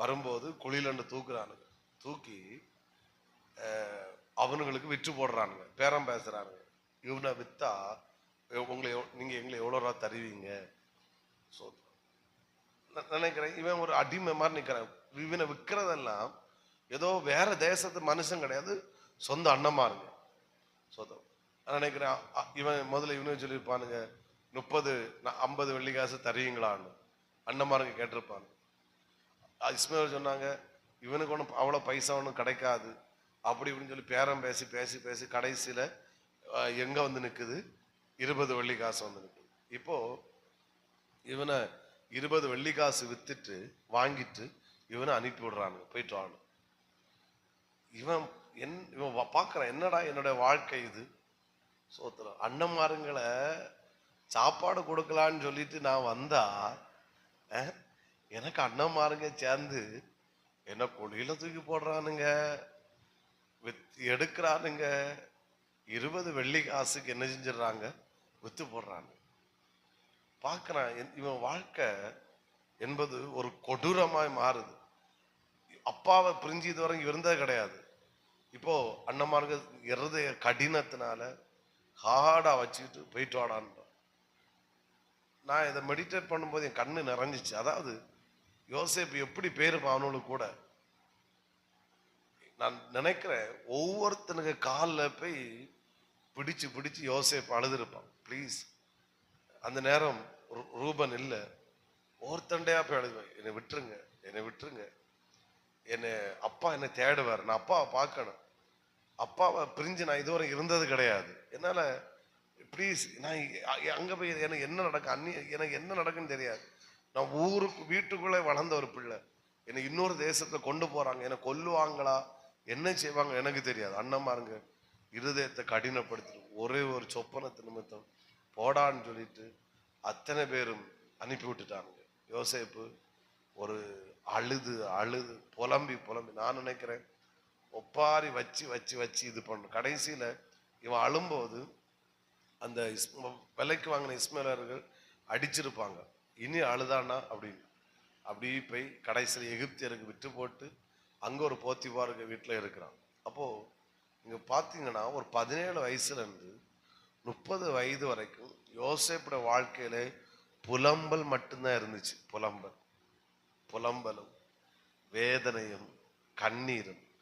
வரும்போது குழியிலண்டு தூக்குறானுங்க. தூக்கி அவனுங்களுக்கு விற்று போடுறானுங்க. பேரம் பேசுறானுங்க. இவனை வித்தா உங்களை நீங்கள் நீங்க எங்களை எவ்வளோ ரூபா தருவீங்க? ஸோ நினைக்கிறேன் இவன் ஒரு அடிமை மாதிரி நிற்கிறான் இவனை விற்கிறதெல்லாம் ஏதோ வேற தேசத்து மனுஷன் கிடையாது சொந்த அண்ணமாருங்க சொந்தம் நினைக்கிறேன் இவன் முதல்ல இவனே சொல்லியிருப்பானுங்க முப்பது ஐம்பது வெள்ளிக்காசு தருவீங்களான்னு. அண்ணமாருங்க கேட்டிருப்பாங்க. இஸ்மேல் சொன்னாங்க இவனுக்கு ஒன்றும் அவ்வளோ பைசா ஒன்றும் கிடைக்காது. அப்படி இப்படின்னு சொல்லி பேரம் பேசி பேசி பேசி கடைசியில் எங்கே வந்து நிற்குது இருபது வெள்ளி காசு வந்து நிற்குது இப்போ இவனை இருபது வெள்ளி காசு வித்துட்டு வாங்கிட்டு இவனை அனுப்பி விடுறானுங்க போயிட்டு வாங்க இவன் என் இவன் பார்க்குறான் என்னடா என்னுடைய வாழ்க்கை இது? சோத்திரம் அண்ணன்மாருங்களை சாப்பாடு கொடுக்கலான்னு சொல்லிட்டு நான் வந்தா எனக்கு அண்ணன்மாருங்க சேர்ந்து என்ன கொடியில தூக்கி போடுறானுங்க. வித் எடுக்கிறானுங்க. இருபது வெள்ளி காசுக்கு என்ன செஞ்சிடுறாங்க? வித்து போடுறாங்க. பார்க்குறான் என்- இவன் வாழ்க்கை என்பது ஒரு கொடூரமாய் மாறுது. அப்பாவை பிரிஞ்சு இதுவரை இருந்தது கிடையாது. இப்போ அண்ணன்மார்கள் இருதய கடினத்தினால ஹார்டாக வச்சுக்கிட்டு போயிட்டு வாடான்றான். நான் இதை மெடிடேட் பண்ணும்போது என் கண்ணு நிறைஞ்சிச்சு. அதாவது யோசேப்பு எப்படி பேரு அவனுக்கு கூட நான் நினைக்கிறேன் ஒவ்வொருத்தனுக்கு காலில் போய் பிடிச்சு பிடிச்சு யோசேப்பு அழுதுருப்பான். ப்ளீஸ் அந்த நேரம் ரூ- ரூபன் இல்லை. ஒருத்தண்டையா போய் அழுதுவேன் என்னை விட்டுருங்க என்னை விட்டுருங்க. என்னை அப்பா என்னை தேடுவார். நான் அப்பாவை பார்க்கணும். அப்பாவை பிரிஞ்சு நான் இதுவரை இருந்தது கிடையாது. என்னால ப்ளீஸ் நான் அங்கே அங்க போய் எனக்கு என்ன நடக்கும் அன்னி எனக்கு என்ன நடக்குன்னு தெரியாது. நான் ஊருக்கு வீட்டுக்குள்ளே வளர்ந்த ஒரு பிள்ளை. என்னை இன்னொரு தேசத்தை கொண்டு போகிறாங்க என்னை கொல்லுவாங்களா? என்ன செய்வாங்க? எனக்கு தெரியாது. அண்ணம்மாருங்க இருதயத்தை கடினப்படுத்தி ஒரே ஒரு சொப்பனத்து நிமித்தம் போடான்னு சொல்லிட்டு அத்தனை பேரும் அனுப்பி விட்டுட்டாங்க யோசேப்பு ஒரு அழுது அழுது புலம்பி புலம்பி. நான் நினைக்கிறேன் ஒப்பாரி வச்சு வச்சு வச்சு இது பண்ணும். கடைசியில் இவன் அழும்போது அந்த இஸ் விலைக்கு வாங்கின இஸ்மேலர்கள் அடிச்சிருப்பாங்க. இனி அழுதானா அப்படின்னு. அப்படி போய் கடைசியில் எகிப்தியருக்கு விட்டு போட்டு அங்கே ஒரு போத்திபாருக்கு வீட்டில் இருக்கிறான். அப்போது இங்கே பார்த்தீங்கன்னா ஒரு பதினேழு வயசுலேருந்து முப்பது வயது வரைக்கும் யோசேப்போட வாழ்க்கையில புலம்பல் மட்டும்தான் இருந்துச்சு. புலம்பல். புலம்பலும் வேதனையும் கண்ணீரும்.